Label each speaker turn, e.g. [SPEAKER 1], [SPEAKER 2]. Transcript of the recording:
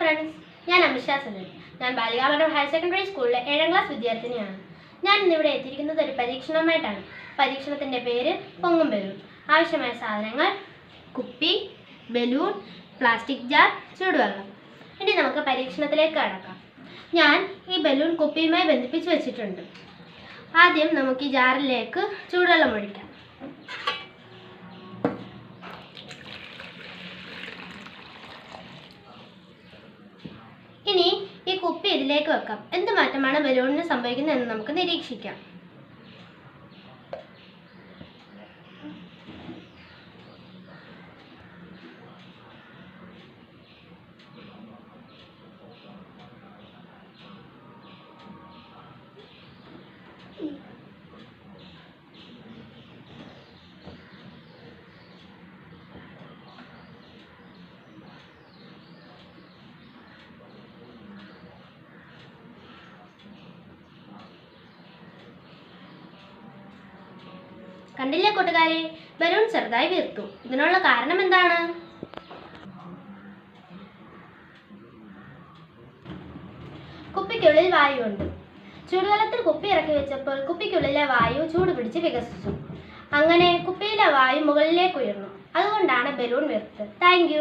[SPEAKER 1] Friends ഞാൻ അമിഷ സുനിൽ. ഞാൻ ബാലികാമണ്ഡലം higher secondary സ്കൂളിലെ ഏഴാം ക്ലാസ് വിദ്യാർത്ഥിനിയാണ്. ഞാൻ ഇന്നിവിടെ എത്തിയിരിക്കുന്നത് ഒരു പരീക്ഷണവുമായിട്ടാണ്. പരീക്ഷണത്തിന്റെ പേര് പൊങ്ങും ബലൂൺ ആവശ്യമായ സാധനങ്ങൾ കുപ്പി ബലൂൺ പ്ലാസ്റ്റിക് ജാർ ചൂടുവെള്ളം. ഇനി നമുക്ക് പരീക്ഷണത്തിലേക്ക് കടക്കാം. ഞാൻ ഈ ബലൂൺ കുപ്പിയുമായി ബന്ധിപ്പിച്ച് വെച്ചിട്ടുണ്ട്. ആദ്യം നമുക്ക് ഈ ജാറിലേക്ക് ചൂടുവെള്ളം ഒഴിക്കാം. ഇനി ഈ കുപ്പി ഇതിലേക്ക് വെക്കാം. എന്ത് മാറ്റമാണ് ബലൂണിന് സംഭവിക്കുന്നതെന്ന് നമുക്ക് നിരീക്ഷിക്കാം. കണ്ടില്ലേ കൂട്ടുകാരെ? ബലൂൺ ചെറുതായി വീർത്തു. ഇതിനുള്ള കാരണം എന്താണ്? കുപ്പിക്കുള്ളിൽ വായുവുണ്ട് ചൂടുവെള്ളത്തിൽ കുപ്പി ഇറക്കി വെച്ചപ്പോൾ കുപ്പിക്കുള്ളിലെ വായു ചൂട് പിടിച്ച് വികസിച്ചു. അങ്ങനെ കുപ്പിയിലെ വായു മുകളിലേക്ക് ഉയർന്നു. അതുകൊണ്ടാണ് ബലൂൺ വീർത്തത്. താങ്ക്